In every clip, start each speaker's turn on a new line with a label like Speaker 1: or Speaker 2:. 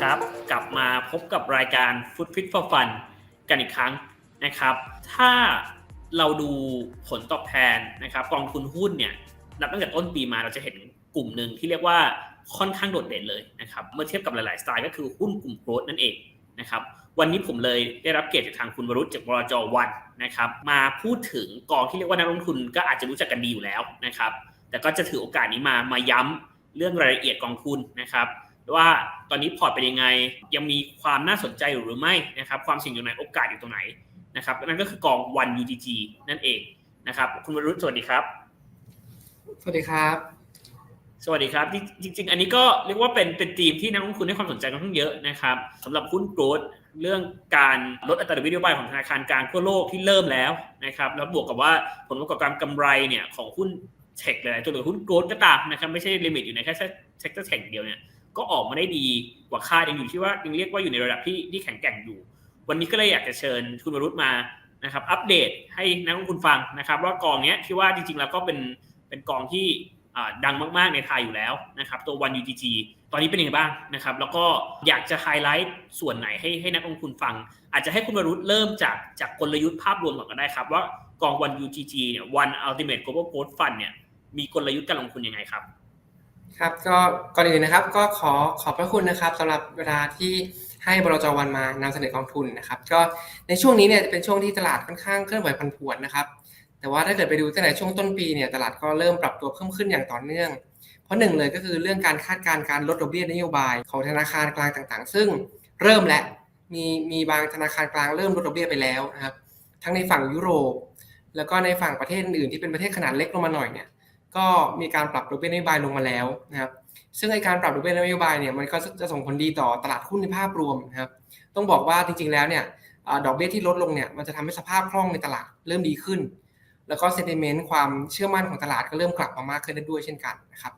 Speaker 1: ครับ กลับมาพบกับรายการ Food Fit for Fun กันอีกครั้งนะครับ ถ้าเราดูผลตอบแทนนะครับ กองทุนหุ้นเนี่ยนับตั้งแต่ต้นปีมาเราจะเห็นกลุ่มหนึ่งที่เรียกว่าค่อนข้างโดดเด่นเลยนะครับ เมื่อเทียบกับหลาย ๆ สไตล์ก็คือหุ้นกลุ่มโกรดนั่นเองนะครับ วันนี้ผมเลยได้รับเกียรติจากทางคุณวรุษจากบรจวันนะครับ มาพูดถึงกองที่เรียกว่านักลงทุนก็อาจจะรู้จักกันดีอยู่แล้วนะครับ แต่ก็จะถือโอกาสนี้มามาย้ำเรื่องรายละเอียดกองทุนนะครับ ว่าตอนนี้พอร์ตเป็นยังไง ยังมีความน่าสนใจอยู่หรือไม่นะครับความเสี่ยงอยู่ไหนโอกาสอยู่ตรงไหนนะครับนั่นก็คือกอง One UTG นั่นเองนะครับคุณวรุษสวัสดีครับ
Speaker 2: สวัสดีครับ
Speaker 1: สวัสดีครับ จริง ๆ อันนี้ก็เรียกว่าเป็นเป็นธีมที่นักลงทุนให้ความสนใจกันทั้งเยอะนะครับสำหรับหุ้นโกลดเรื่องการลดอัตราดอกเบี้ยนโยบายของธนาคารกลางทั่วโลกที่เริ่มแล้วนะครับแล้วบวกกับว่าผลประกอบการกำไรเนี่ยของหุ้นเทคหลายๆตัวหรือหุ้นโกลดก็ตามนะครับไม่ใช่ลิมิตอยู่ในแค่เซกเตอร์เทคเดียวเนี่ย ก็ออกมาได้ดีกว่าคาดยังอยู่ที่ว่ายังเรียกว่าอยู่ในระดับที่ที่แข็งแกร่งอยู่ วันนี้ก็เลยอยากจะเชิญคุณวรุษมานะครับ อัปเดตให้นักลงทุนฟังนะครับว่ากองนี้ที่ว่าจริงๆแล้วก็เป็นเป็นกองที่ดังมากๆในไทยอยู่แล้วนะครับตัว One UTG ตอนนี้เป็นยังไงบ้างนะครับ แล้วก็อยากจะไฮไลท์ส่วนไหนให้ให้นักลงทุนฟัง อาจจะให้คุณวรุษเริ่มจากจากกลยุทธ์ภาพรวมก่อนก็ได้ครับ ว่ากอง One UTG เนี่ย One Ultimate Global Growth Fund เนี่ยมีกลยุทธ์การลงทุนยังไงครับ
Speaker 2: ครับก็ก่อนอื่นนะครับก็ขอขอบพระคุณนะครับสำหรับเวลาที่ให้บรจวันมานำเสนอกองทุนนะครับก็ในช่วงนี้เนี่ยจะเป็นช่วงที่ตลาดค่อนข้างเคลื่อนไหวผันผวนนะครับ แต่ว่าถ้าเกิดไปดูตั้งแต่ช่วงต้นปีเนี่ยตลาดก็เริ่มปรับตัวเพิ่มขึ้นอย่างต่อเนื่อง เพราะหนึ่งเลยก็คือเรื่องการคาดการณ์การลดดอกเบี้ยนโยบายของธนาคารกลางต่างๆ ซึ่งเริ่มและมีมีบางธนาคารกลางเริ่มลดดอกเบี้ยไปแล้วนะครับทั้งในฝั่งยุโรป แล้วก็ในฝั่งประเทศอื่นที่เป็นประเทศขนาดเล็กลงมาหน่อยเนี่ย ก็มีการปรับดอกเบี้ยนโยบายลงมาแล้วนะครับ ซึ่งไอการปรับดอกเบี้ยนโยบายเนี่ยมันก็จะส่งผลดีต่อตลาดหุ้นในภาพรวมนะครับ ต้องบอกว่าจริงๆแล้วเนี่ยดอกเบี้ยที่ลดลงเนี่ยมันจะทำให้สภาพคล่องในตลาดเริ่มดีขึ้น แล้วก็เซนติเมนต์ความเชื่อมั่นของตลาดก็เริ่มกลับมามากขึ้นได้ด้วยเช่นกันนะครับ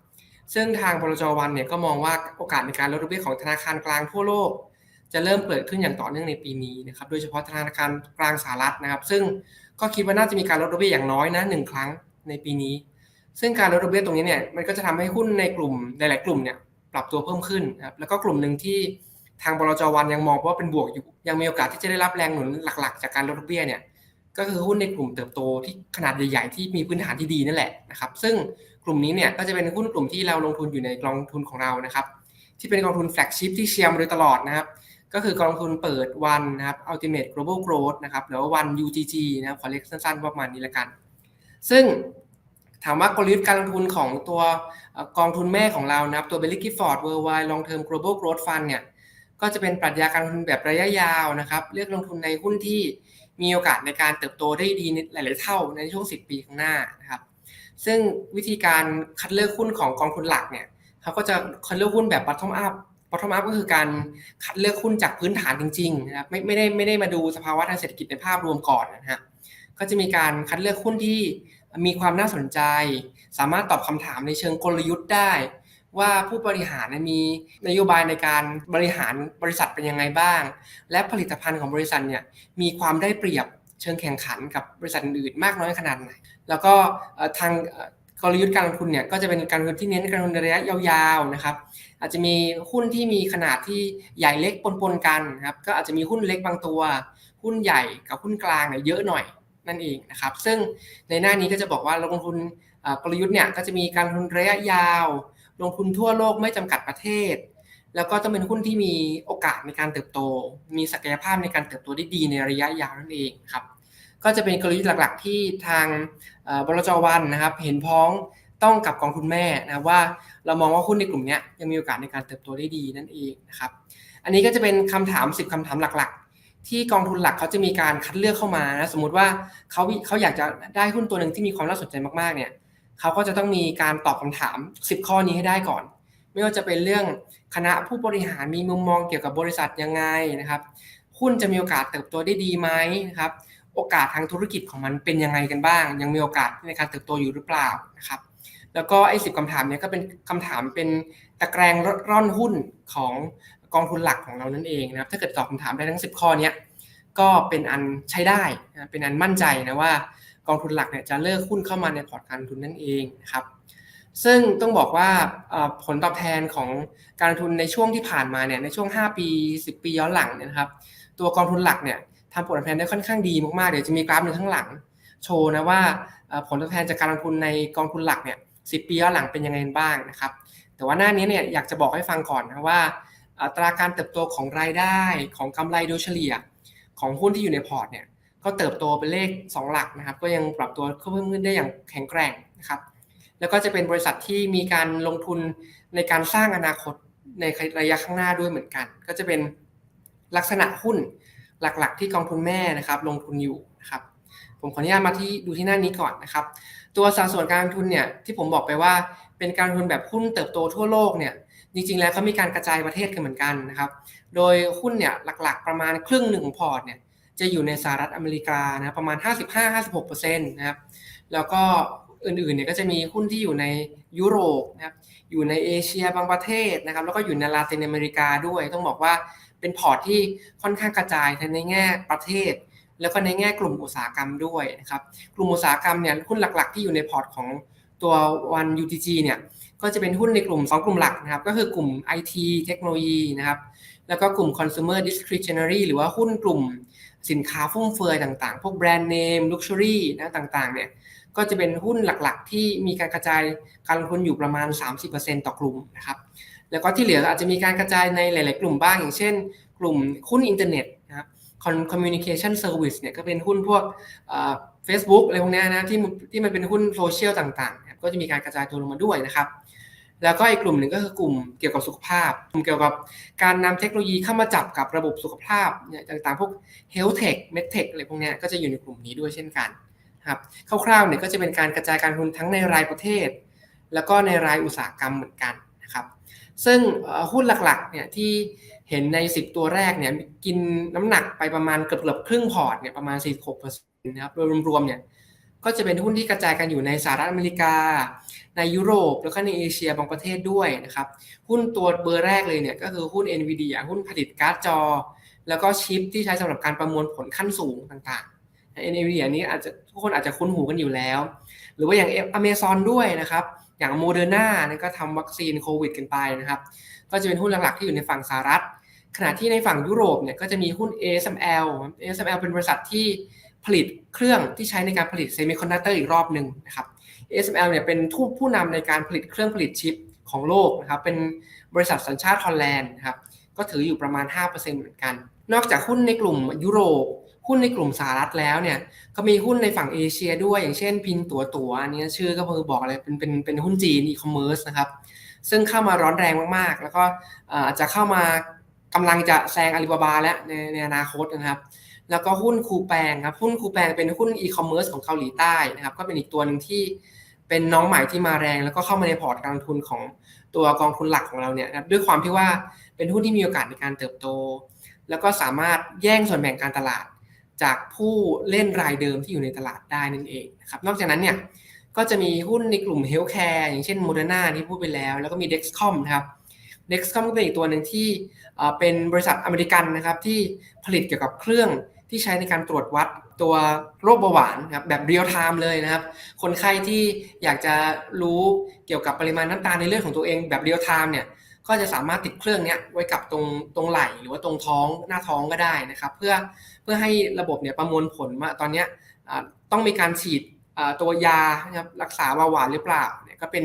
Speaker 2: ซึ่งทางบลจวันเนี่ยก็มองว่าโอกาสในการลดดอกเบี้ยของธนาคารกลางทั่วโลก จะเริ่มเกิดขึ้นอย่างต่อเนื่องในปีนี้นะครับ โดยเฉพาะธนาคารกลางสหรัฐนะครับ ซึ่งก็คิดว่าน่าจะมีการลดดอกเบี้ยอย่างน้อยนะหนึ่งครั้งในปีนี้ ซึ่งการลดดอกเบี้ยตรงนี้เนี่ยมันก็จะทำให้หุ้นในกลุ่มหลาย ๆ กลุ่มเนี่ยปรับตัวเพิ่มขึ้นนะครับแล้วก็กลุ่มหนึ่งที่ทางบลจวันยังมองว่าเป็นบวกอยู่ ยังมีโอกาสที่จะได้รับแรงหนุนหลัก ๆ จากการลดดอกเบี้ยเนี่ยก็คือหุ้นในกลุ่มเติบโตที่ขนาดใหญ่ๆที่มีพื้นฐานที่ดีนั่นแหละนะครับซึ่งกลุ่มนี้เนี่ยก็จะเป็นหุ้นกลุ่มที่เราลงทุนอยู่ในกองทุนของเรานะครับที่เป็นกองทุนแฟลกชิพที่เชียร์มาโดยตลอดนะครับก็คือกองทุนเปิดวันนะครับ Ultimate Global Growth นะครับหรือว่าวัน UGG นะครับขอเรียกสั้นๆประมาณนี้ละกัน ซึ่ง ถามว่ากลยุทธ์การลงทุนของตัวกองทุนแม่ของเรานะครับ ตัว Belly Gifford Worldwide Long Term Global Growth Fund เนี่ยก็จะเป็นปรัชญาการลงทุนแบบระยะยาวนะครับเลือกลงทุนในหุ้นที่มีโอกาสในการเติบโตได้ดีหลาย ๆ เท่าในช่วง 10 ปีข้างหน้านะครับซึ่งวิธีการคัดเลือกหุ้นของกองทุนหลักเนี่ยเขาก็จะคัดเลือกหุ้นแบบ bottom up bottom up ก็คือการคัดเลือกหุ้นจากพื้นฐานจริง ๆ นะครับไม่ไม่ได้ไม่ได้มาดูสภาวะทางเศรษฐกิจในภาพรวมก่อนนะฮะก็จะมีการคัดเลือกหุ้นที่ มีความน่าสนใจ สามารถตอบคำถามในเชิงกลยุทธ์ได้ ว่าผู้บริหารมีนโยบายในการบริหารบริษัทเป็นยังไงบ้าง และผลิตภัณฑ์ของบริษัทเนี่ยมีความได้เปรียบเชิงแข่งขันกับบริษัทอื่นมากน้อยขนาดไหน แล้วก็ทางกลยุทธ์การลงทุนเนี่ยก็จะเป็นการลงทุนที่เน้นการลงทุนระยะยาวๆนะครับ อาจจะมีหุ้นที่มีขนาดที่ใหญ่เล็กปนๆกันครับก็อาจจะมีหุ้นเล็กบางตัว หุ้นใหญ่กับหุ้นกลางเนี่ยเยอะหน่อย นั่นเองนะครับ ซึ่งในหน้านี้ก็จะบอกว่าลงทุนกลยุทธ์เนี่ยก็จะมีการลงทุนระยะยาว ลงทุนทั่วโลกไม่จำกัดประเทศ แล้วก็ต้องเป็นหุ้นที่มีโอกาสในการเติบโต มีศักยภาพในการเติบโตได้ดีในระยะยาวนั่นเองครับ ก็จะเป็นกลยุทธ์หลักๆ ที่ทางบลจวันนะครับ เห็นพ้องต้องกับกองทุนแม่นะว่าเรามองว่าหุ้นในกลุ่มนี้ยังมีโอกาสในการเติบโตได้ดีนั่นเองนะครับ อันนี้ก็จะเป็นคำถาม 10คำถามหลักๆ ที่กองทุนหลักเขาจะมีการคัดเลือกเข้ามานะสมมติว่าเขาเขาอยากจะได้หุ้นตัวหนึ่งที่มีความน่าสนใจมากๆเนี่ยเขาก็จะต้องมีการตอบคำถาม 10 ข้อนี้ให้ได้ก่อน ไม่ว่าจะเป็นเรื่องคณะผู้บริหารมีมุมมองเกี่ยวกับบริษัทยังไงนะครับหุ้นจะมีโอกาสเติบโตได้ดีไหมนะครับโอกาสทางธุรกิจของมันเป็นยังไงกันบ้าง ยังมีโอกาสในการเติบโตอยู่หรือเปล่านะครับแล้วก็ไอ้สิบคำถามเนี้ยก็เป็นคำถามเป็นตะแกรงร่อนหุ้นของ กองทุนหลักของเรานั่นเองนะครับ ถ้าเกิดตอบคำถามได้ทั้ง 10 ข้อนี้ก็เป็นอันใช้ได้นะเป็นอันมั่นใจนะว่ากองทุนหลักเนี่ยจะเลิกหุ้นเข้ามาในพอร์ตการลงทุนนั่นเองนะครับ ซึ่งต้องบอกว่าผลตอบแทนของการลงทุนในช่วงที่ผ่านมาเนี่ยในช่วง 5 ปี 10 ปีย้อนหลังเนี่ยนะครับ ตัวกองทุนหลักเนี่ยทำผลตอบแทนได้ค่อนข้างดีมากๆเดี๋ยวจะมีกราฟหนึ่งข้างหลัง โชว์นะว่าผลตอบแทนจากการลงทุนในกองทุนหลักเนี่ย10 ปีย้อนหลังเป็นยังไงบ้างนะครับ แต่ว่าหน้านี้เนี่ยอยากจะบอกให้ฟังก่อนนะว่า อัตราการเติบโตของรายได้ของกำไรโดยเฉลี่ยของหุ้นที่อยู่ในพอร์ตเนี่ยก็เติบโตเป็นเลข 2 หลักนะครับ ก็ยังปรับตัวเพิ่มขึ้นได้อย่างแข็งแกร่งนะครับ แล้วก็จะเป็นบริษัทที่มีการลงทุนในการสร้างอนาคตในระยะข้างหน้าด้วยเหมือนกัน ก็จะเป็นลักษณะหุ้นหลักๆ ที่กองทุนแม่นะครับ ลงทุนอยู่นะครับผมขออนุญาตมาที่ดูที่หน้านี้ก่อนนะครับ ตัวสัดส่วนการลงทุนเนี่ยที่ผมบอกไปว่าเป็นการลงทุนแบบหุ้นเติบโตทั่วโลกเนี่ย จริงๆ แล้วเขามีการกระจายประเทศกันเหมือนกันนะครับ โดยหุ้นเนี่ยหลักๆ ประมาณครึ่งหนึ่งของพอร์ตเนี่ยจะอยู่ในสหรัฐอเมริกานะประมาณ 55-56%นะครับ แล้วก็อื่นๆเนี่ยก็จะมีหุ้นที่อยู่ในยุโรปนะครับ อยู่ในเอเชียบางประเทศนะครับ แล้วก็อยู่ในลาตินอเมริกาด้วย ต้องบอกว่าเป็นพอร์ตที่ค่อนข้างกระจายทั้งในแง่ประเทศ แล้วก็ในแง่กลุ่มอุตสาหกรรมด้วยนะครับ กลุ่มอุตสาหกรรมเนี่ยหุ้นหลักๆ ที่อยู่ในพอร์ตของตัววัน UTG เนี่ย ก็จะเป็นหุ้นในกลุ่ม 2 กลุ่มหลักนะครับ ก็คือกลุ่ม IT เทคโนโลยีนะครับ แล้วก็กลุ่ม consumer discretionary หรือว่าหุ้นกลุ่มสินค้าฟุ่มเฟือยต่างๆ พวกแบรนด์เนม luxury นะต่างๆ เนี่ย ก็จะเป็นหุ้นหลักๆ ที่มีการกระจายการลงทุนอยู่ประมาณ 30%ต่อกลุ่มนะครับ แล้วก็ที่เหลืออาจจะมีการกระจายในหลาย ๆ กลุ่มบ้าง อย่างเช่น กลุ่มหุ้นอินเทอร์เน็ตนะครับ communication service เนี่ยก็เป็นหุ้นพวกเฟซบุ๊กอะไรพวกนี้นะที่ที่มันเป็นหุ้นโซเชียลต่างๆ ก็จะมีการกระจายตัวลงมาด้วยนะครับ แล้วก็อีกกลุ่มหนึ่งก็คือกลุ่มเกี่ยวกับสุขภาพ กลุ่มเกี่ยวกับการนำเทคโนโลยีเข้ามาจับกับระบบสุขภาพเนี่ยต่างๆ พวก health tech med tech อะไรพวกนี้ก็จะอยู่ในกลุ่มนี้ด้วยเช่นกันครับคร่าวๆเนี่ยก็จะเป็นการกระจายการทุนทั้งในรายประเทศ แล้วก็ในรายอุตสาหกรรมเหมือนกันนะครับ ซึ่งหุ้นหลักๆเนี่ยที่เห็นใน 10 ตัวแรกเนี่ยกินน้ำหนักไปประมาณเกือบเกือบครึ่งพอร์ตเนี่ยประมาณ46%นะครับโดยรวมๆเนี่ยก็จะเป็นหุ้นที่กระจายกันอยู่ในสหรัฐอเมริกา ในยุโรปแล้วก็ในเอเชียบางประเทศด้วยนะครับ หุ้นตัวเบอร์แรกเลยเนี่ยก็คือหุ้น NVIDIA หุ้นผลิตการ์ดจอ แล้วก็ชิปที่ใช้สำหรับการประมวลผลขั้นสูงต่างๆ NVIDIA นี้อาจจะทุกคนอาจจะคุ้นหูกันอยู่แล้ว หรือว่าอย่าง Amazon ด้วยนะครับ อย่างโมเดอร์นาเนี่ยก็ทำวัคซีนโควิดกันไปนะครับ ก็จะเป็นหุ้นหลักๆที่อยู่ในฝั่งสหรัฐ ขณะที่ในฝั่งยุโรปเนี่ยก็จะมีหุ้น ASML ASML เป็นบริษัทที่ผลิตเครื่องที่ใช้ในการผลิตเซมิคอนดักเตอร์อีกรอบหนึ่งนะครับ ASML เนี่ยเป็นผู้ผู้นำในการผลิตเครื่องผลิตชิปของโลกนะครับ เป็นบริษัทสัญชาติฮอลแลนด์นะครับ ก็ถืออยู่ประมาณ 5%เหมือนกัน นอกจากหุ้นในกลุ่มยุโรป หุ้นในกลุ่มสหรัฐแล้วเนี่ย ก็มีหุ้นในฝั่งเอเชียด้วย อย่างเช่นพินตัวตัวอันนี้ชื่อก็คือบอกอะไร เป็น เป็น เป็นหุ้นจีนอีคอมเมิร์ซนะครับ ซึ่งเข้ามาร้อนแรงมากๆ แล้วก็อาจจะเข้ามากำลังจะแซงอาลีบาบาแล้วในในอนาคตนะครับ แล้วก็หุ้นคูแปงครับหุ้นคูแปงเป็นหุ้นอีคอมเมิร์ซของเกาหลีใต้นะครับก็เป็นอีกตัวหนึ่งที่เป็นน้องใหม่ที่มาแรง แล้วก็เข้ามาในพอร์ตการลงทุนของตัวกองทุนหลักของเราเนี่ยนะครับด้วยความที่ว่าเป็นหุ้นที่มีโอกาสในการเติบโต แล้วก็สามารถแย่งส่วนแบ่งการตลาด จากผู้เล่นรายเดิมที่อยู่ในตลาดได้นั่นเองนะครับนอกจากนั้นเนี่ยก็จะมีหุ้นในกลุ่มเฮลท์แคร์อย่างเช่นโมเดอร์นาที่พูดไปแล้ว แล้วก็มี Dexcom นะครับ Dexcom ก็เป็นอีกตัวหนึ่งที่เป็นบริษัทอเมริกันนะครับที่ผลิตเกี่ยวกับเครื่อง ที่ใช้ในการตรวจวัดตัวโรคเบาหวานครับแบบเรียลไทม์เลยนะครับ คนไข้ที่อยากจะรู้เกี่ยวกับปริมาณน้ำตาลในเลือดของตัวเองแบบเรียลไทม์เนี่ยก็จะสามารถติดเครื่องเนี้ไว้กับตรงตรงไหล่หรือว่าตรงท้องหน้าท้องก็ได้นะครับ เพื่อเพื่อให้ระบบเนี่ยประมวลผลว่าตอนนี้ต้องมีการฉีดตัวยานะครับรักษาเบาหวานหรือเปล่าเนี่ยก็เป็น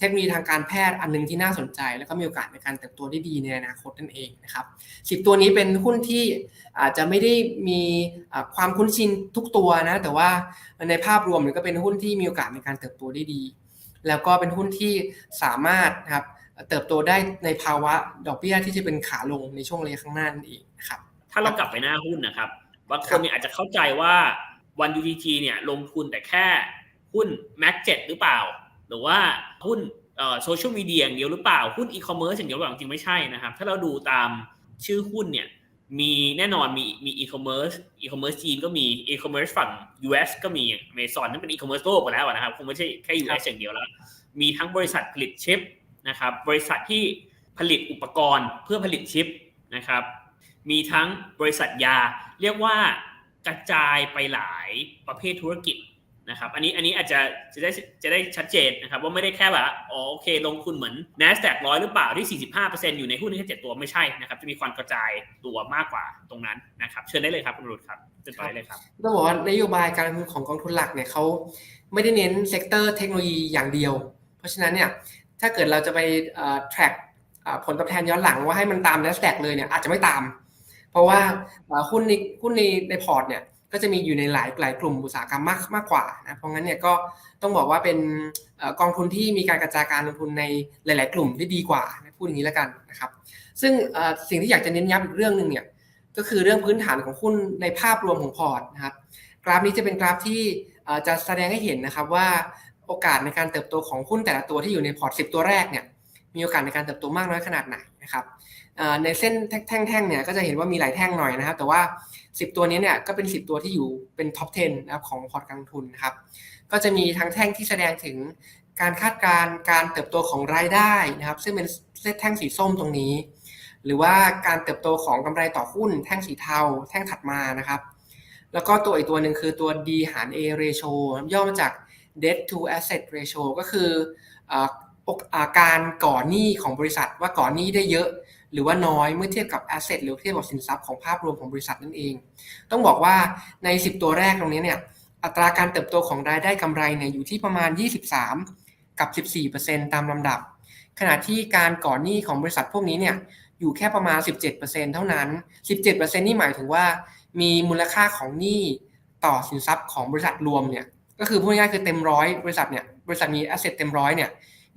Speaker 2: เทคโนโลยีทางการแพทย์อันนึงที่น่าสนใจ แล้วก็มีโอกาสในการเติบโตได้ดีในอนาคตนั่นเองนะครับสิบตัวนี้เป็นหุ้นที่อาจจะไม่ได้มีความคุ้นชินทุกตัวนะแต่ว่าในภาพรวมมันก็เป็นหุ้นที่มีโอกาสในการเติบโตได้ดี แล้วก็เป็นหุ้นที่สามารถนะครับเติบโตได้ในภาวะดอกเบี้ยที่จะเป็นขาลงในช่วงระยะข้างหน้านั่นเองนะครับ
Speaker 1: ถ้าเรากลับไปหน้าหุ้นนะครับบางคนเนี่ยอาจจะเข้าใจว่าวัน UTG เนี่ยลงทุนแต่แค่หุ้น Mac 7หรือเปล่า หรือว่าหุ้นโซเชียลมีเดียอย่างเดียวหรือเปล่าหุ้นอีคอมเมิร์ซอย่างเดียวหรือเปล่าจริงไม่ใช่นะครับ ถ้าเราดูตามชื่อหุ้นเนี่ยมีแน่นอนมีมีอีคอมเมิร์ซอีคอมเมิร์ซจีนก็มีอีคอมเมิร์ซฝั่ง US ก็มีเมซอนนั่นเป็นอีคอมเมิร์ซโลกไปแล้วนะครับคงไม่ใช่แค่ US อย่างเดียวแล้ว มีทั้งบริษัทผลิตชิปนะครับบริษัทที่ผลิตอุปกรณ์เพื่อผลิตชิปนะครับมีทั้งบริษัทยา เรียกว่ากระจายไปหลายประเภทธุรกิจ นะครับอันนี้อันนี้อาจจะจะได้จะได้ชัดเจนนะครับว่าไม่ได้แค่แบบอ๋อโอเค ลงทุนเหมือน NASDAQ ร้อยหรือเปล่าที่ 45%อยู่ในหุ้นแค่7ตัวไม่ใช่นะครับจะมีความกระจายตัวมากกว่าตรงนั้นนะครับเชิญได้เลยครับคุณรุตครับเชิญต่อได้เลยครับ
Speaker 2: ต้องบอกว่านโยบายการลงทุนของกองทุนหลักเนี่ยเขาไม่ได้เน้นเซกเตอร์เทคโนโลยีอย่างเดียว เพราะฉะนั้นเนี่ยถ้าเกิดเราจะไปเอ่อ track ผลตอบแทนย้อนหลังว่าให้มันตาม NASDAQ เลยเนี่ยอาจจะไม่ตาม เพราะว่าหุ้นในหุ้นในในพอร์ตเนี่ย ก็จะมีอยู่ในหลายหลายกลุ่มอุตสาหกรรมมากมากกว่านะเพราะงั้นเนี่ยก็ต้องบอกว่าเป็นอกองทุนที่มีการกระจายการลงทุนในหลาย ๆ กลุ่มที่ดีกว่าพูดอย่างนี้แล้วกันนะครับซึ่งสิ่งที่อยากจะเน้นย้ำอีกเรื่องหนึ่งเนี่ยก็คือเรื่องพื้นฐานของหุ้นในภาพรวมของพอร์ตนะครับกราฟนี้จะเป็นกราฟที่จะแสดงให้เห็นนะครับว่าโอกาสในการเติบโตของหุ้นแต่ละตัวที่อยู่ในพอร์ต 10 ตัวแรกเนี่ยมีโอกาสในการเติบโตมากน้อยขนาดไหนนะครับในเส้นแท่งๆเนี่ยก็จะเห็นว่ามีหลายแท่งหน่อยนะครับ แต่ว่า 10 ตัวนี้เนี่ยก็เป็น 10 ตัวที่อยู่เป็นท็อป 10 นะครับของพอร์ตการลงทุนนะครับ ก็จะมีทั้งแท่งที่แสดงถึงการคาดการณ์การเติบโตของรายได้นะครับ ซึ่งเป็นเส้นแท่งสีส้มตรงนี้ หรือว่าการเติบโตของกำไรต่อหุ้น แท่งสีเทา แท่งถัดมานะครับ แล้วก็ตัวอีกตัวหนึ่งคือตัว D หาร A ratio ย่อมาจาก debt to asset ratio ก็คืออออาการก่อหนี้ของบริษัทว่าก่อหนี้ได้เยอะ หรือว่าน้อยเมื่อเทียบกับ asset หรือเทียบกับสินทรัพย์ของภาพรวมของบริษัทนั่นเอง ต้องบอกว่าใน 10 ตัวแรกตรงนี้เนี่ยอัตราการเติบโตของรายได้กำไรเนี่ยอยู่ที่ประมาณ 23 กับ 14%ตามลำดับ ขณะที่การก่อหนี้ของบริษัทพวกนี้เนี่ยอยู่แค่ประมาณ 17%เท่านั้น 17%นี่หมายถึงว่ามีมูลค่าของหนี้ต่อสินทรัพย์ของบริษัทรวมเนี่ยก็คือพูดง่ายๆคือเต็มร้อยบริษัทเนี่ยบริษัทมีแอสเซทเต็มร้อยเนี่ย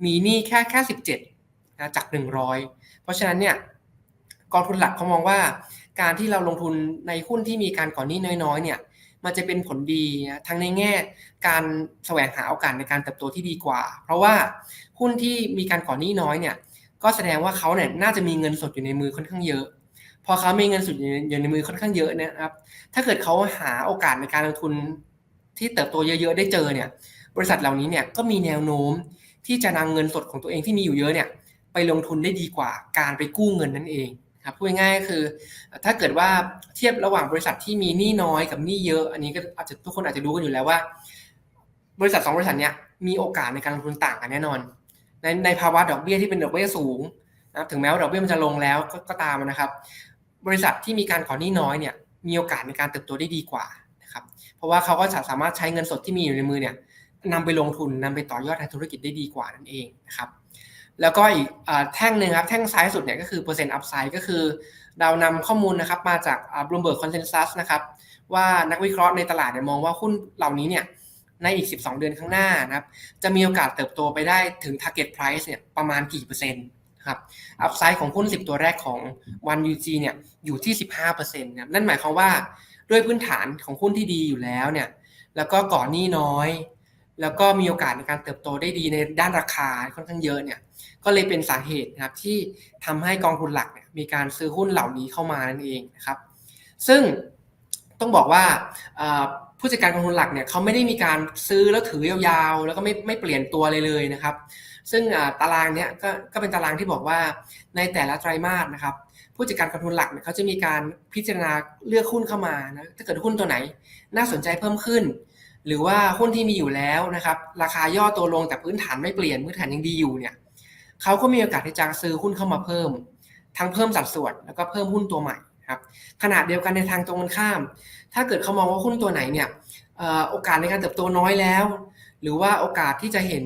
Speaker 2: มีหนี้แค่แค่สิบเจ็ดนะจากหนึ่งร้อย เพราะฉะนั้นเนี่ยกองทุนหลักเขามองว่า การที่เราลงทุนในหุ้นที่มีการก่อนหนี้น้อยๆเนี่ยมันจะเป็นผลดีทั้งในแง่การแสวงหาโอกาสในการเติบโตที่ดีกว่า เพราะว่าหุ้นที่มีการก่อนหนี้น้อยเนี่ยก็แสดงว่าเขาเนี่ยน่าจะมีเงินสดอยู่ในมือค่อนข้างเยอะ พอเขามีเงินสดอยู่ในมือค่อนข้างเยอะเนี่ยนะครับ ถ้าเกิดเขาหาโอกาสในการลงทุนที่เติบโตเยอะๆได้เจอเนี่ยบริษัทเหล่านี้เนี่ยก็มีแนวโน้มที่จะนำเงินสดของตัวเองที่มีอยู่เยอะเนี่ย ไปลงทุนได้ดีกว่าการไปกู้เงินนั่นเองครับพูดง่ายๆก็คือ ถ้าเกิดว่าเทียบระหว่างบริษัทที่มีหนี้น้อยกับหนี้เยอะ อันนี้ก็อาจจะทุกคนอาจจะรู้กันอยู่แล้วว่า บริษัทสองบริษัทเนี้ยมีโอกาสในการลงทุนต่างกันแน่นอน ในในภาวะดอกเบี้ยที่เป็นดอกเบี้ยสูงนะถึงแม้ว่าดอกเบี้ยมันจะลงแล้วก็ก็ตามนะครับ บริษัทที่มีการขอหนี้น้อยเนี่ยมีโอกาสในการเติบโตได้ดีกว่านะครับเพราะว่าเขาก็จะสามารถใช้เงินสดที่มีอยู่ในมือเนี่ยนำไปลงทุนนำไปต่อยอดทางธุรกิจได้ดีกว่านั่นเองนะครับ แล้วก็อีกแท่งหนึ่งครับ แท่งซ้ายสุดเนี่ยก็คือเปอร์เซ็นต์อัพไซด์ก็คือ เรานำข้อมูลนะครับมาจากบลูเบิร์กคอนเซนแซสนะครับ ว่านักวิเคราะห์ในตลาดเนี่ยมองว่าหุ้นเหล่านี้เนี่ยในอีก 12 เดือนข้างหน้านะครับ จะมีโอกาสเติบโตไปได้ถึง target price เนี่ยประมาณกี่เปอร์เซ็นต์ครับอัพไซด์ของหุ้น 10 ตัวแรกของ 1UG เนี่ยอยู่ที่ 15%นะครับนั่นหมายความว่าด้วยพื้นฐานของหุ้นที่ดีอยู่แล้วเนี่ยแล้วก็ก่อนหนี้น้อย แล้วก็มีโอกาสในการเติบโตได้ดีในด้านราคาค่อนข้างเยอะเนี่ยก็เลยเป็นสาเหตุนะครับที่ทำให้กองทุนหลักเนี่ยมีการซื้อหุ้นเหล่านี้เข้ามานั่นเองนะครับ ซึ่งต้องบอกว่าผู้จัดการกองทุนหลักเนี่ยเขาไม่ได้มีการซื้อแล้วถือยาวๆ แล้วก็ไม่ไม่เปลี่ยนตัวเลยเลยนะครับ ซึ่งตารางเนี้ยก็ก็เป็นตารางที่บอกว่าในแต่ละไตรมาสนะครับผู้จัดการกองทุนหลักเนี่ยเขาจะมีการพิจารณาเลือกหุ้นเข้ามานะถ้าเกิดหุ้นตัวไหน น่าสนใจเพิ่มขึ้น หรือว่าหุ้นที่มีอยู่แล้วนะครับ ราคาย่อตัวลงแต่พื้นฐานไม่เปลี่ยนพื้นฐานยังดีอยู่เนี่ยเขาก็มีโอกาสที่จะซื้อหุ้นเข้ามาเพิ่ม ทั้งเพิ่มสัดส่วนแล้วก็เพิ่มหุ้นตัวใหม่ครับขนาดเดียวกันในทางตรงกันข้าม ถ้าเกิดเขามองว่าหุ้นตัวไหนเนี่ยโอกาสในการเติบโตน้อยแล้ว หรือว่าโอกาสที่จะเห็น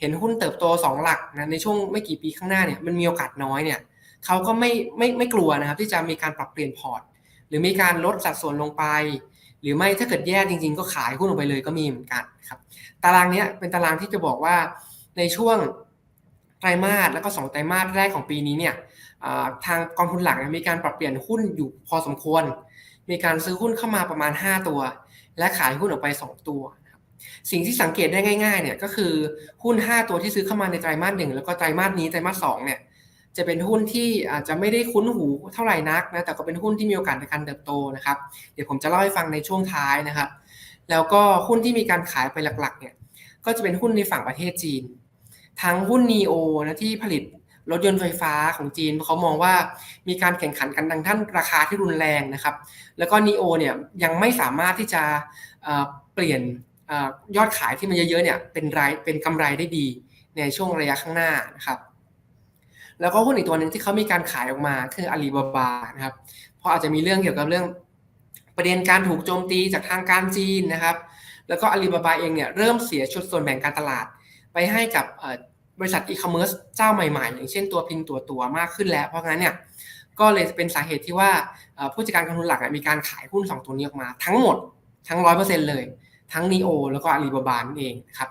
Speaker 2: เห็นหุ้นเติบโต 2 หลักนะในช่วงไม่กี่ปีข้างหน้าเนี่ยมันมีโอกาสน้อยเนี่ยเขาก็ไม่ไม่ไม่กลัวนะครับที่จะมีการปรับเปลี่ยนพอร์ต หรือมีการลดสัดส่วนลงไป หรือไม่ถ้าเกิดแย่จริง ๆ ก็ขายหุ้นออกไปเลยก็มีเหมือนกันครับ ตารางนี้เป็นตารางที่จะบอกว่าในช่วงไตรมาสแล้วก็ 2 ไตรมาสแรกของปีนี้เนี่ยทางกองทุนหลักมีการปรับเปลี่ยนหุ้นอยู่พอสมควร มีการซื้อหุ้นเข้ามาประมาณ 5 ตัว และขายหุ้นออกไป 2 ตัว สิ่งที่สังเกตได้ง่ายๆเนี่ยก็คือหุ้น 5 ตัวที่ซื้อเข้ามาในไตรมาสหนึ่งแล้วก็ไตรมาสนี้ไตรมาสสองเนี่ย จะเป็นหุ้นที่อาจจะไม่ได้คุ้นหูเท่าไหร่นักนะแต่ก็เป็นหุ้นที่มีโอกาสในการเติบโตนะครับ เดี๋ยวผมจะเล่าให้ฟังในช่วงท้ายนะครับ แล้วก็หุ้นที่มีการขายไปหลักๆเนี่ยก็จะเป็นหุ้นในฝั่งประเทศจีน ทั้งหุ้น NEO นะที่ผลิตรถยนต์ไฟฟ้าของจีนเขามองว่ามีการแข่งขันกันทางท่านราคาที่รุนแรงนะครับ แล้วก็ NEO เนี่ยยังไม่สามารถที่จะเปลี่ยนยอดขายที่มันเยอะๆเนี่ยเป็นรายเป็นกำไรได้ดีในช่วงระยะข้างหน้านะครับ แล้วก็หุ้นอีกตัวหนึ่งที่เขามีการขายออกมาคืออาลีบาบานะครับ เพราะอาจจะมีเรื่องเกี่ยวกับเรื่องประเด็นการถูกโจมตีจากทางการจีนนะครับ แล้วก็อาลีบาบาเองเนี่ยเริ่มเสียชุดส่วนแบ่งการตลาด ไปให้กับบริษัทอีคอมเมิร์ซเจ้าใหม่ๆ อย่างเช่นตัวพินตัวตัวมากขึ้นแล้ว เพราะงั้นเนี่ยก็เลยเป็นสาเหตุที่ว่าผู้จัดการกองทุนหลักมีการขายหุ้น 2 ตัวนี้ออกมา ทั้งหมดทั้ง100%เปอร์เซ็นต์เลยทั้ง n ีโอแล้วก็อาลีบาบาเองครับ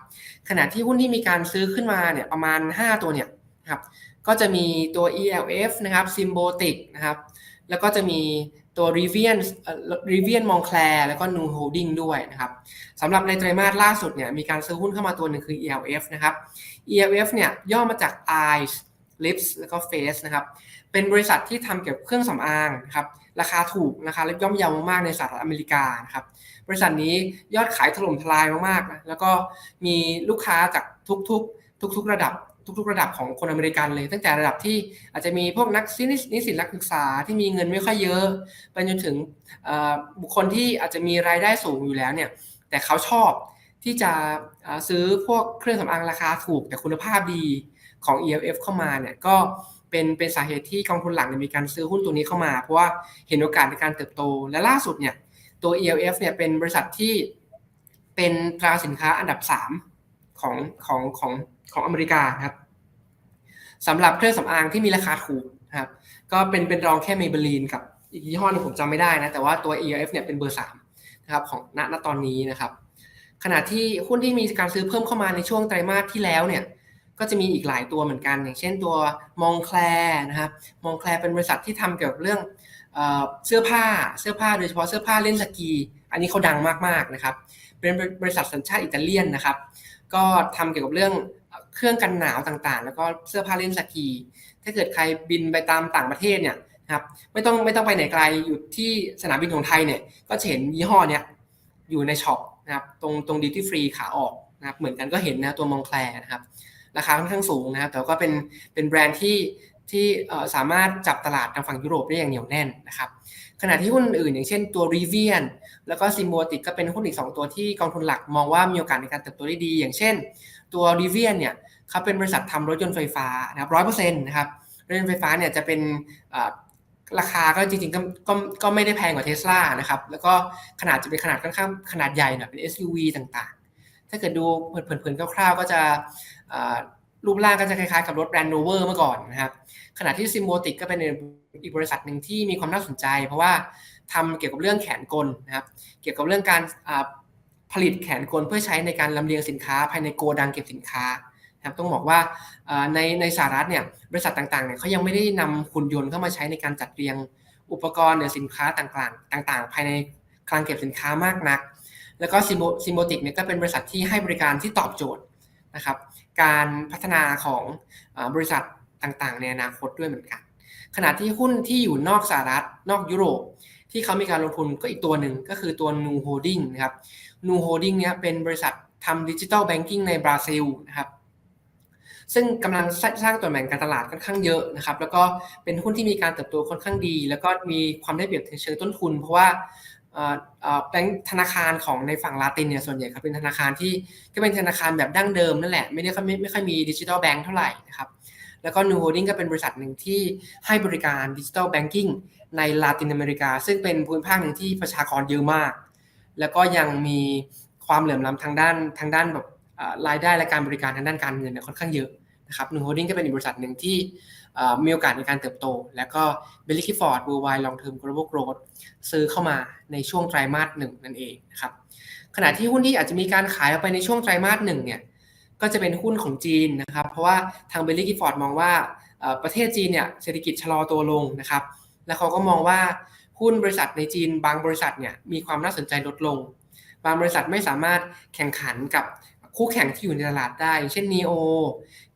Speaker 2: ขณะที่หุ้นที่มีการซื้อขึ้นมาเนี่ยประมาณ 5 ตัวเนี่ยนะครับ ก็จะมีตัว ELF นะครับ Symbotic นะครับ แล้วก็จะมีตัว Rivian Rivian Moncler แล้วก็ New Holding ด้วยนะครับสำหรับในไตรมาสล่าสุดเนี่ยมีการซื้อหุ้นเข้ามาตัวหนึ่งคือ ELF นะครับ ELF เนี่ยย่อมาจาก Eyes Lips แล้วก็ Face นะครับ เป็นบริษัทที่ทำเกี่ยวกับเครื่องสำอางนะครับ ราคาถูกราคาย่อมเยาวมากๆในสหรัฐอเมริกานะครับ บริษัทนี้ยอดขายถล่มทลายมากๆนะแล้วก็มีลูกค้าจากทุกๆ ทุก ๆ ระดับ ทุกๆ ระดับของคนอเมริกันเลย ตั้งแต่ระดับที่อาจจะมีพวกนักนิสิตนักศึกษาที่มีเงินไม่ค่อยเยอะไปจนถึงบุคคลที่อาจจะมีรายได้สูงอยู่แล้วเนี่ยแต่เขาชอบที่จะซื้อพวกเครื่องสำอางราคาถูกแต่คุณภาพดีของ ELF เข้ามาเนี่ยก็เป็นเป็นสาเหตุที่กองทุนหลักมีการซื้อหุ้นตัวนี้เข้ามา เพราะว่าเห็นโอกาสในการเติบโตและล่าสุดเนี่ยตัว ELF เนี่ยเป็นบริษัทที่เป็นตราสินค้าอันดับ 3 ของของของของอเมริกาครับสำหรับเครื่องสำอางที่มีราคาถูกนะครับก็เป็นเป็นรองแค่เมเบลีนกับอีกยี่ห้อนึงผมจำไม่ได้นะแต่ว่าตัว EF เนี่ยเป็นเบอร์3นะครับของณณตอนนี้นะครับขณะที่หุ้นที่มีการซื้อเพิ่มเข้ามาในช่วงไตรมาสที่แล้วเนี่ยก็จะมีอีกหลายตัวเหมือนกัน อย่างเช่นตัวมองแคลนะครับมองแคลเป็นบริษัทที่ทำเกี่ยวกับเรื่องเสื้อผ้าเสื้อผ้าโดยเฉพาะเสื้อผ้าเล่นสกี อันนี้เขาดังมากๆนะครับเป็นบริษัทสัญชาติอิตาเลียนนะครับ ก็ทำเกี่ยวกับเรื่องเครื่องกันหนาวต่างๆ แล้วก็เสื้อผ้าเล่นสกีถ้าเกิดใครบินไปตามต่างประเทศเนี่ยครับไม่ต้องไม่ต้องไปไหนไกลอยู่ที่สนามบินของไทยเนี่ยก็จะเห็นยี่ห้อเนี้ยอยู่ในช็อปนะครับตรงตรงดิวตี้ฟรีขาออกนะครับเหมือนกันก็เห็นนะตัวมองแคลนะครับราคาค่อนข้างสูงนะครับแต่ก็เป็นเป็นแบรนด์ที่ที่สามารถจับตลาดทางฝั่งยุโรปได้อย่างเหนียวแน่นนะครับ ขณะที่หุ้นอื่นอย่างเช่นตัว Rivian แล้วก็ Symbiotic ก็เป็นหุ้นอีก 2 ตัวที่กองทุนหลักมองว่ามีโอกาสในการเติบโตได้ดี อย่างเช่น ตัว Rivian เนี่ยเขาเป็นบริษัททำรถยนต์ไฟฟ้านะครับร้อยเปอร์เซ็นต์นะครับรถยนต์ไฟฟ้าเนี่ยจะเป็นราคาก็จริงๆก็ก็ก็ไม่ได้แพงกว่าเทสลานะครับแล้วก็ขนาดจะเป็นขนาดค่อนข้างขนาดใหญ่หน่อยเป็น SUV ต่างๆ ถ้าเกิดดูเผินๆคร่าวๆ ก็จะรูปร่างก็จะคล้ายๆกับรถแบรนด์โนเวอร์เมื่อก่อนนะครับขณะที่ซิมโบติกก็เป็น อีกบริษัทหนึ่งที่มีความน่าสนใจ เพราะว่าทำเกี่ยวกับเรื่องแขนกลนะครับ เกี่ยวกับเรื่องการผลิตแขนกลเพื่อใช้ในการลำเลียงสินค้า ภายในโกดังเก็บสินค้านะครับต้องบอกว่าในในสหรัฐเนี่ยบริษัทต่างๆเนี่ยเขายังไม่ได้นำหุ่นยนต์เข้ามาใช้ในการจัดเรียงอุปกรณ์หรือสินค้าต่างๆ ต่าง ๆ ภายในคลังเก็บสินค้ามากนัก แล้วก็ซิมโบติกเนี่ยก็เป็นบริษัทที่ให้บริการที่ตอบโจทย์นะครับ การพัฒนาของบริษัทต่างๆ ในอนาคตด้วยเหมือนกัน ขณะที่หุ้นที่อยู่นอกสหรัฐนอกยุโรป ที่เขามีการลงทุนก็อีกตัวหนึ่งก็คือตัว New Holding นะครับ New Holding เนี้ยเป็นบริษัททำดิจิทัลแบงกิ้งในบราซิลนะครับซึ่งกำลังสร้างตัวแบ่งการตลาดค่อนข้างเยอะนะครับ แล้วก็เป็นหุ้นที่มีการเติบโตค่อนข้างดี แล้วก็มีความได้เปรียบเชิงต้นทุน เพราะว่าแบงค์ธนาคารของในฝั่งลาตินเนี่ยส่วนใหญ่ครับเป็นธนาคารที่ก็เป็นธนาคารแบบดั้งเดิมนั่นแหละไม่ได้ไม่ไม่ค่อยมีดิจิทัลแบงค์เท่าไหร่นะครับ แล้วก็นูโฮดิ้งก็เป็นบริษัทหนึ่งที่ให้บริการดิจิทัลแบงกิ้งในลาตินอเมริกา ซึ่งเป็นภูมิภาคหนึ่งที่ประชากรเยอะมาก แล้วก็ยังมีความเหลื่อมล้ำทางด้านทางด้านแบบรายได้และการบริการทางด้านการเงินเนี่ยค่อนข้างเยอะนะครับนูโฮดิ้งก็เป็นอีกบริษัทหนึ่งที่มีโอกาสในการเติบโต แล้วก็เบลลี่คิฟอร์ด Worldwide Long Term Global Growth ซื้อเข้ามาในช่วงไตรมาสหนึ่งนั่นเองนะครับขณะที่หุ้นที่อาจจะมีการขายออกไปในช่วงไตรมาสหนึ่งเนี่ย ก็จะเป็นหุ้นของจีนนะครับ เพราะว่าทางเบลลี่กิฟอร์ดมองว่าประเทศจีนเนี่ยเศรษฐกิจชะลอตัวลงนะครับ แล้วเขาก็มองว่าหุ้นบริษัทในจีนบางบริษัทเนี่ยมีความน่าสนใจลดลง บางบริษัทไม่สามารถแข่งขันกับคู่แข่งที่อยู่ในตลาดได้ เช่น NEO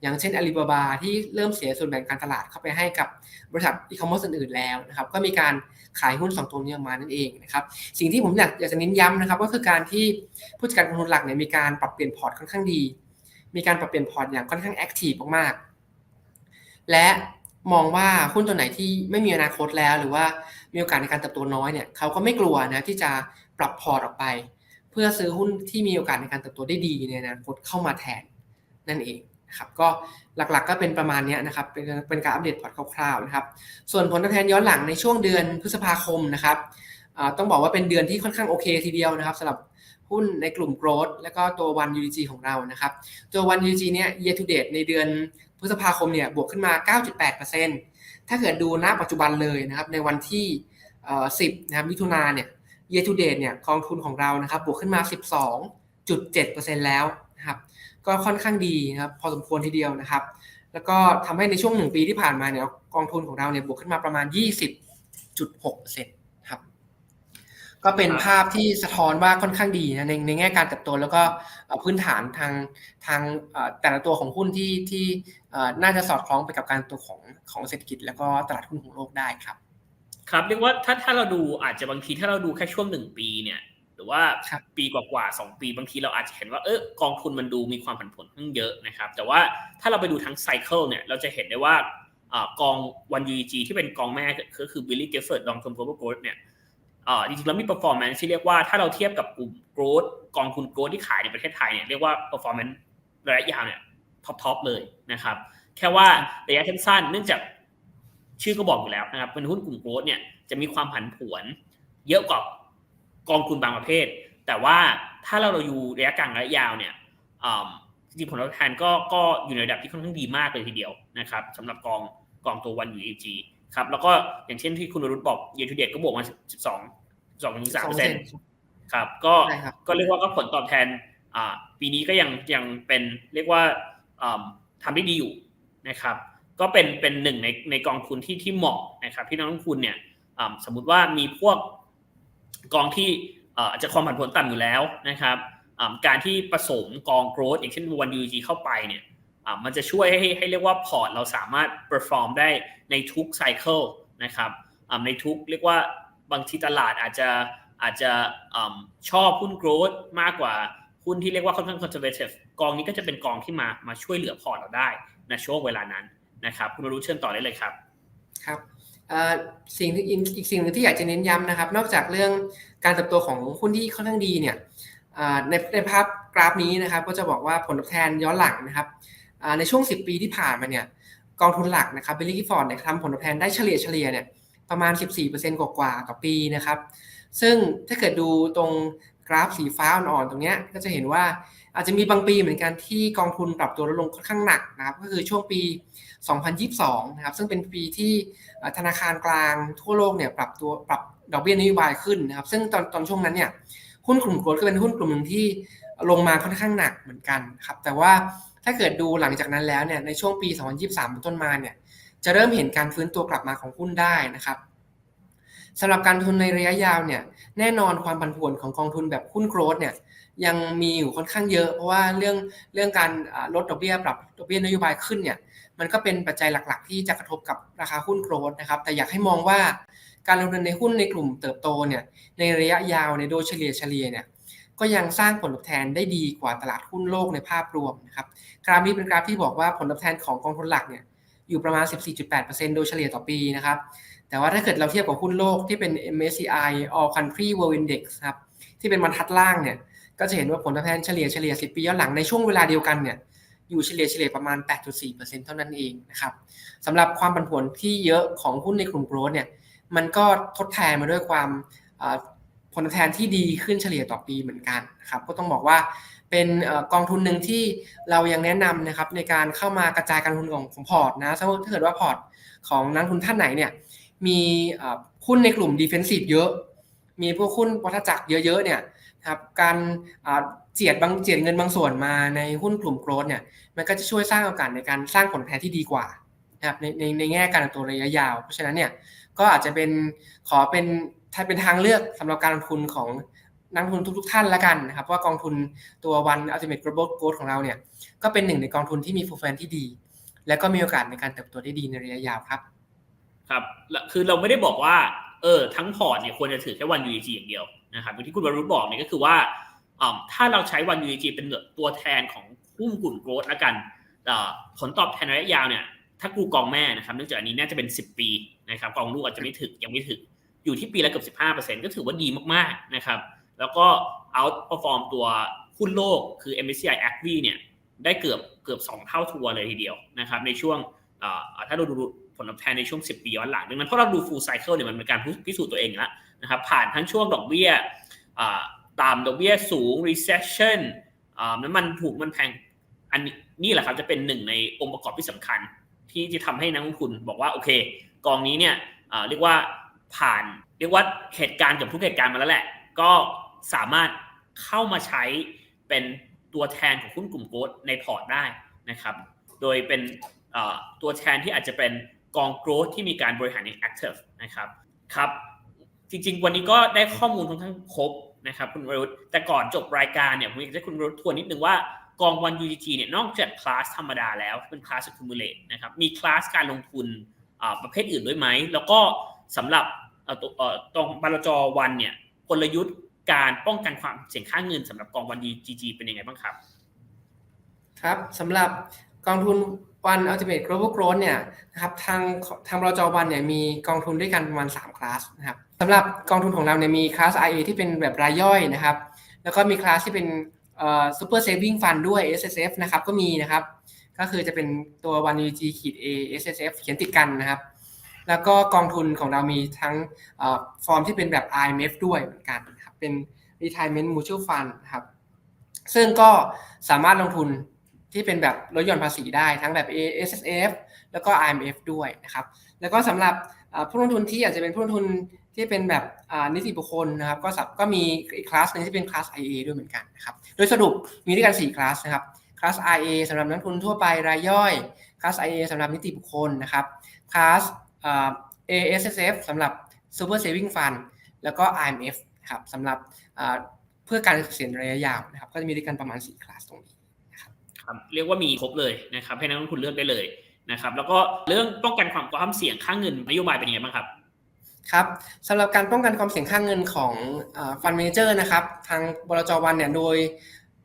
Speaker 2: อย่างเช่น Alibaba ที่เริ่มเสียส่วนแบ่งการตลาดเข้าไปให้กับบริษัทอีคอมเมิร์ซอื่นๆแล้วนะครับ ก็มีการขายหุ้น 2 ตัวนี้ออกมานั่นเองนะครับ สิ่งที่ผมอยากอยากจะเน้นย้ำนะครับ ก็คือการที่ผู้จัดการกองทุนหลักเนี่ยมีการปรับเปลี่ยนพอร์ตค่อนข้างดี มีการปรับเปลี่ยนพอร์ตอย่างค่อนข้างแอคทีฟมากๆ และมองว่าหุ้นตัวไหนที่ไม่มีอนาคตแล้ว หรือว่ามีโอกาสในการเติบโตน้อยเนี่ยเขาก็ไม่กลัวนะที่จะปรับพอร์ตออกไป เพื่อซื้อหุ้นที่มีโอกาสในการเติบโตได้ดีในอนาคตเข้ามาแทนนั่นเองนะครับก็หลักๆก็เป็นประมาณนี้นะครับเป็นเป็นการอัปเดตพอร์ตคร่าวๆนะครับส่วนผลตอบแทนย้อนหลังในช่วงเดือนพฤษภาคมนะครับ ต้องบอกว่าเป็นเดือนที่ค่อนข้างโอเคทีเดียวนะครับสำหรับหุ้นในกลุ่ม growth แล้วก็ตัว one UDG ของเรานะครับ ตัว one UDG เนี่ย year to date ในเดือนพฤษภาคมเนี่ยบวกขึ้นมา 9.8%ถ้าเกิดดูณปัจจุบันเลยนะครับในวันที่ 10 นะครับมิถุนาเนี่ย year to date เนี่ยกองทุนของเรานะครับบวกขึ้นมา 12.7%แล้วนะครับก็ค่อนข้างดีนะครับพอสมควรทีเดียวนะครับ แล้วก็ทำให้ในช่วงหนึ่งปีที่ผ่านมาเนี่ยกองทุนของเราเนี่ยบวกขึ้นมาประมาณ 20.6% ก็เป็น
Speaker 1: ครับ
Speaker 2: ภาพที่สะท้อนว่าค่อนข้างดีนะในในแง่การเติบโตแล้วก็เอ่อพื้นฐานทางทางเอ่อแต่ละตัวของหุ้นที่ที่เอ่อน่าจะสอดคล้องไปกับการตัวของของเศรษฐกิจ แล้วก็ตลาดหุ้นของโลกได้ครับ
Speaker 1: ครับเรียกว่าถ้าถ้าเราดูอาจจะบางทีถ้าเราดูแค่ช่วงหนึ่งปีเนี่ย หรือว่า
Speaker 2: ครับ
Speaker 1: ปีกว่าๆสองปีบางทีเราอาจจะเห็นว่าเออกองทุนมันดูมีความผันผวนค่อนข้างเยอะนะครับ แต่ว่าถ้าเราไปดูทั้งไซเคิลเนี่ยเราจะเห็นได้ว่าอ่ากองวัน UEG ที่เป็นกองแม่ก็คือ Billy Gifford Long Term Global Growth เนี่ย อ่าจริงๆแล้วมี performance ที่เรียกว่าถ้าเราเทียบกับกลุ่ม growth กองทุน growth ที่ขายในประเทศไทยเนี่ยเรียกว่า performance ระยะยาวเนี่ยท็อปทอปเลยนะครับ แค่ว่าระยะสั้นๆเนื่องจากชื่อก็บอกอยู่แล้วนะครับเป็นหุ้นกลุ่มโกลดเนี่ยจะมีความผันผวน เยอะกว่ากองทุนบางประเภท แต่ว่าถ้าเราเราอยู่ระยะกลางระยะยาวเนี่ยอ่าจริงๆผลตอบแทนก็ก็อยู่ในระดับที่ค่อนข้างดีมากเลยทีเดียวนะครับสำหรับกองกองตัววัน UAG ครับแล้วก็อย่างเช่นที่คุณวรุษบอกเย r ทูเดตก็บวกมา12 2ถึง3เปอร์เซ็นต์ครับ ก็
Speaker 2: ใช่ครับ
Speaker 1: ก็เรียกว่าก็ผลตอบแทนอ่าปีนี้ก็ยังยังเป็นเรียกว่าอ่าทำได้ดีอยู่นะครับ ก็เป็นเป็นหนึ่งในในกองทุนที่ที่เหมาะนะครับที่นักลงทุนเนี่ยอ่าสมมุติว่ามีพวกกองที่เอ่ออาจจะความผันผวนต่ำอยู่แล้วนะครับอ่าการที่ผสมกองโกรดอย่างเช่นวัน UG เข้าไปเนี่ย อ่ามันจะช่วยให้ให้เรียกว่าพอร์ตเราสามารถ perform ได้ในทุกไซเคิลนะครับอ่าในทุกเรียกว่าบางทีตลาดอาจจะอาจจะอ่าชอบหุ้นโกรดมากกว่าหุ้นที่เรียกว่าค่อนข้าง conservative กองนี้ก็จะเป็นกองที่มามาช่วยเหลือพอร์ตเราได้ในช่วงเวลานั้นนะครับคุณรุษเชิญต่อได้เลยครับ
Speaker 2: ครับสิ่งที่อีกสิ่งหนึ่งที่อยากจะเน้นย้ำนะครับ นอกจากเรื่องการเติบโตของหุ้นที่ค่อนข้างดีเนี่ยในในภาพกราฟนี้นะครับ ก็จะบอกว่าผลตอบแทนย้อนหลังนะครับ ในช่วง 10 ปีที่ผ่านมาเนี่ยกองทุนหลักนะครับเบลลี่กิฟฟอร์ดเนี่ยทำผลตอบแทนได้เฉลี่ยเฉลี่ยเนี่ยประมาณ 14%กว่าๆต่อปีนะครับ ซึ่งถ้าเกิดดูตรงกราฟสีฟ้าอ่อนๆตรงเนี้ยก็จะเห็นว่าอาจจะมีบางปีเหมือนกันที่กองทุนปรับตัวลดลงค่อนข้างหนักนะครับ ก็คือช่วงปี 2022 นะครับ ซึ่งเป็นปีที่ธนาคารกลางทั่วโลกเนี่ยปรับตัวปรับดอกเบี้ยนโยบายขึ้นนะครับ ซึ่งตอนตอนช่วงนั้นเนี่ยหุ้นกลุ่มโกลด์ก็เป็นหุ้นกลุ่มหนึ่งที่ลงมาค่อนข้างหนักเหมือนกันครับ แต่ว่า ถ้าเกิดดูหลังจากนั้นแล้วเนี่ยในช่วงปี 2023เป็นต้นมาเนี่ยจะเริ่มเห็นการฟื้นตัวกลับมาของหุ้นได้นะครับสำหรับการทุนในระยะยาวเนี่ยแน่นอนความผันผวนของกองทุนแบบหุ้นโกลด์เนี่ยยังมีอยู่ค่อนข้างเยอะ เพราะว่าเรื่องเรื่องการลดดอกเบี้ยปรับดอกเบี้ยนโยบายขึ้นเนี่ยมันก็เป็นปัจจัยหลักๆ ที่จะกระทบกับราคาหุ้นโกลด์นะครับแต่อยากให้มองว่าการลงทุนในหุ้นในกลุ่มเติบโตเนี่ยในระยะยาวในโดยเฉลี่ยเฉลี่ยเนี่ย ก็ยังสร้างผลตอบแทนได้ดีกว่าตลาดหุ้นโลกในภาพรวมนะครับกราฟนี้เป็นกราฟที่บอกว่าผลตอบแทนของกองทุนหลักเนี่ยอยู่ประมาณ 14.8%โดยเฉลี่ยต่อปีนะครับแต่ว่าถ้าเกิดเราเทียบกับหุ้นโลกที่เป็น MSCI All Country World Index ครับที่เป็นบรรทัดล่างเนี่ยก็จะเห็นว่าผลตอบแทนเฉลี่ยเฉลี่ย 10 ปีย้อนหลังในช่วงเวลาเดียวกันเนี่ยอยู่เฉลี่ยเฉลี่ยประมาณ 8.4%เท่านั้นเองนะครับสำหรับความผันผวนที่เยอะของหุ้นในกลุ่มโกลด์เนี่ยมันก็ทดแทนมาด้วยความ ผลตอบแทนที่ดีขึ้นเฉลี่ยต่อปีเหมือนกันนะครับก็ต้องบอกว่าเป็นกองทุนหนึ่งที่เรายังแนะนำนะครับในการเข้ามากระจายการลงทุนของของพอร์ตนะถ้าเกิดว่าพอร์ตของนักทุนท่านไหนเนี่ยมีหุ้นในกลุ่มดิเฟนซีฟเยอะ มีพวกหุ้นวัฏจักรเยอะๆเนี่ยครับการเจียดบางเจียดเงินบางส่วนมาในหุ้นกลุ่มโกลด์เนี่ยมันก็จะช่วยสร้างโอกาสในการสร้างผลแทนที่ดีกว่านะครับในในในแง่การติบโตระยะยาว เพราะฉะนั้นเนี่ยก็อาจจะเป็นขอเป็น ถ้าเป็นทางเลือกสำหรับการลงทุนของนักลงทุนทุก ๆ ท่านละกันนะครับว่ากองทุนตัว One Ultimate Global Growth ของเราเนี่ยก็เป็นหนึ่งในกองทุนที่มี performance ที่ดี และก็มีโอกาสในการเติบโตได้ดีในระยะยาวครับ
Speaker 1: ครับคือเราไม่ได้บอกว่าเออทั้งพอร์ตเนี่ยควรจะถือแค่วัน UEG อย่างเดียวนะครับอย่างที่คุณวรุษบอกเนี่ยก็คือว่าอ่าถ้าเราใช้วัน UEG เป็นตัวแทนของหุ้นกลุ่มโกลด์ละกันอ่าผลตอบแทนระยะยาวเนี่ยถ้ากูกองแม่นะครับเนื่องจากอันนี้น่าจะเป็น 10 ปีนะครับกองลูกอาจจะไม่ถึงยังไม่ถึง อยู่ที่ปีละเกือบ15%ก็ถือว่าดีมากๆนะครับ แล้วก็ outperform ตัวหุ้นโลกคือ MSCI ACV เนี่ยได้เกือบเกือบ 2 เท่าทัวเลยทีเดียวนะครับในช่วงถ้าเราดูผลตอบแทนในช่วง 10 ปีย้อนหลังดังนั้นเพราะเราดู full cycle เนี่ยมันเป็นการพิสูจน์ตัวเองแล้วนะครับผ่านทั้งช่วงดอกเบี้ยตามดอกเบี้ยสูง recession อ่าน้ำมันถูกมันแพงอันนี้นี่แหละครับจะเป็นหนึ่งในองค์ประกอบที่สำคัญ ที่จะทำให้นักลงทุนบอกว่าโอเค กองนี้เนี่ยเรียกว่า ผ่าน เรียกว่าเหตุการณ์กับทุกเหตุการณ์มาแล้วแหละ ก็สามารถเข้ามาใช้เป็นตัวแทนของหุ้นกลุ่มโกลดในพอร์ตได้นะครับ โดยเป็นตัวแทนที่อาจจะเป็นกองโกลดที่มีการบริหารอย่าง active นะครับครับ จริงๆ วันนี้ก็ได้ข้อมูลค่อนข้างครบนะครับคุณวรุษแต่ก่อนจบรายการเนี่ยผมอยากจะให้คุณวรุษทวนนิดนึงว่ากองวัน UGG เนี่ยนอกจากคลาสธรรมดาแล้วเป็นคลาส accumulate นะครับมีคลาสการลงทุนประเภทอื่นด้วยไหม แล้วก็สำหรับ ตัวเอ่อตรงบลจวันเนี่ยกลยุทธ์การป้องกันความเสี่ยงค่าเงินสำหรับกองวัน UGG เป็นยังไงบ้างครับ
Speaker 2: ครับสำหรับกองทุน One Ultimate Global Growth เนี่ยนะครับทางทางบลจวันเนี่ยมีกองทุนด้วยกันประมาณ 3 คลาสนะครับสำหรับกองทุนของเราเนี่ยมีคลาส IA ที่เป็นแบบรายย่อยนะครับ แล้วก็มีคลาสที่เป็นเอ่อ Super Saving Fund ด้วย SSF นะครับก็มีนะครับ ก็คือจะเป็นตัว One UG ขีด A SSF เขียนติดกันนะครับ แล้วก็กองทุนของเรามีทั้งอฟอร์มที่เป็นแบบ IMF ด้วยเหมือนกันครับเป็น Retirement Mutual Fund ครับซึ่งก็สามารถลงทุนที่เป็นแบบลดหย่อนภาษีได้ทั้งแบบ A S S F แล้วก็ I M F ด้วยนะครับแล้วก็สำหรับผู้ลงทุนที่อาจจะเป็นผู้ลงทุนที่เป็นแบบนิติบุคคลนะครับก็สับก็มีอีกคลาสหนึงที่เป็นคลาส I A ด้วยเหมือนกันนะครับโดยสรุปมีด้วยกัน4คลาสนะครับคลาส I A สำหรับนักลงทุนทั่วไปรายย่อยคลาส I A สำหรับนิติบุคคลนะครับคลาส อ่า A S S F สำหรับ Super Saving Fund แล้วก็ I M F นะครับสำหรับอ่าเพื่อการเกษียณระยะยาวนะครับก็จะมีด้วยกันประมาณ 4 คลาสตรงนี้
Speaker 1: ครับเรียกว่ามีครบเลยนะครับให้นักลงทุนเลือกได้เลยนะครับแล้วก็เรื่องป้องกันความความเสี่ยงค่าเงินนโยบายเป็นยังไงบ้างครับ
Speaker 2: ครับสำหรับการป้องกันความเสี่ยงค่างเงินของฟันเมเจอร์นะครับทางบลจวันเนี่ยโดย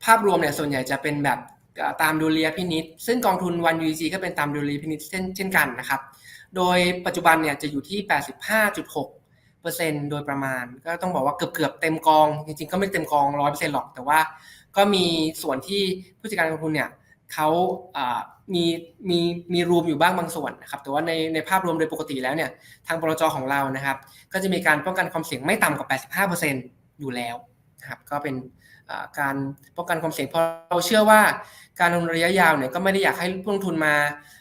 Speaker 2: ภาพรวมเนี่ยส่วนใหญ่จะเป็นแบบเอ่อตามดุลยพินิษซึ่งกองทุนวัน UEG ก็เป็นตามดุลยพินิษเช่นเช่นกันนะครับ โดยปัจจุบันเนี่ยจะอยู่ที่ 85.6เปอร์เซ็นโดยประมาณ ก็ต้องบอกว่าเกือบเกือบเต็มกอง จริงๆ ก็ไม่เต็มกอง100%หรอก แต่ว่าก็มีส่วนที่ผู้จัดการกองทุนเนี่ยเขามีมีมีรูมอยู่บ้างบางส่วนนะครับ แต่ว่าในในภาพรวมโดยปกติแล้วเนี่ยทางบลจของเรานะครับ ก็จะมีการป้องกันความเสี่ยงไม่ต่ำกว่า 85%อยู่แล้วนะครับ ก็เป็น การป้องกันความเสี่ยงเพราะเราเชื่อว่าการลงทุนระยะยาวเนี่ยก็ไม่ได้อยากให้ผู้ลงทุนมา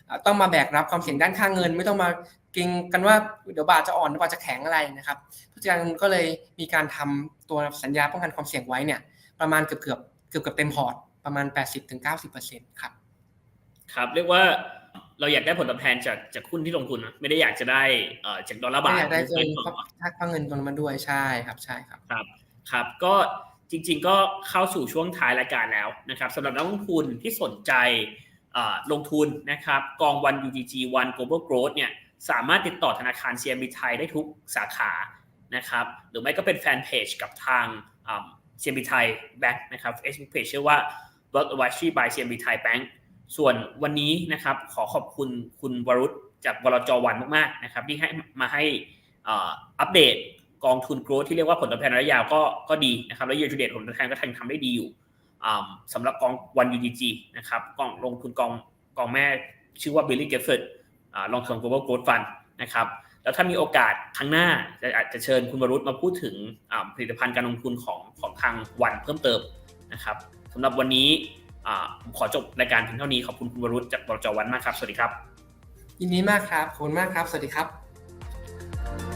Speaker 2: อ่าต้องมาแบกรับความเสี่ยงด้านค่าเงิน ไม่ต้องมาเกรงกันว่าเดี๋ยวบาทจะอ่อนเดี๋ยวบาทจะแข็งอะไรนะครับผู้จัดการก็เลยมีการทำตัวสัญญาป้องกันความเสี่ยงไว้เนี่ยประมาณเกือบเกือบเกือบเกือบเต็มพอร์ตประมาณ 80-90%ครับ
Speaker 1: ครับเรียกว่าเราอยากได้ผลตอบแทนจากจากหุ้นที่ลงทุนนะไม่ได้อยากจะได้เอ่อจากดอลลาร์บา
Speaker 2: ไม่
Speaker 1: ท
Speaker 2: อยากได้เงิน
Speaker 1: หรือ
Speaker 2: เพราะถ้าค่าเงินตรงนั้นมาด้วยใช่ครับใช่ครับ
Speaker 1: ครับ ครับก็ จริง ๆ ก็เข้าสู่ช่วงท้ายรายการแล้วนะครับสำหรับนักลงทุนที่สนใจลงทุนนะครับกองวัน UGG One Global Growth เนี่ยสามารถติดต่อธนาคาร CMB ไทยได้ทุกสาขานะครับหรือไม่ก็เป็นแฟนเพจกับทาง CMB ไทย Bank นะครับ Facebook Page ชื่อว่า Work Advisory by CMB ไทย Bank ส่วนวันนี้นะครับขอขอบคุณคุณวรุษจากวรจวันมากๆนะครับที่ให้มาให้อัปเดต กองทุน growth ที่เรียกว่าผลตอบแทนระยะยาวก็ก็ดีนะครับ แล้ว year to date ผลตอบแทนก็ทำทำได้ดีอยู่สำหรับกองวัน UGG นะครับกองลงทุนกองกองแม่ชื่อว่า Billy Gifford อ่า long term global growth fund นะครับแล้วถ้ามีโอกาสครั้งหน้าจะอาจจะเชิญคุณวรุษมาพูดถึงผลิตภัณฑ์การลงทุนของของทางวันเพิ่มเติมนะครับสำหรับวันนี้ผมขอจบรายการเพียงเท่านี้ขอบคุณคุณวรุษจากบรจวันมากครับ สวัสดีครับ
Speaker 2: ยินดีมากครับขอบคุณมากครับ สวัสดีครับ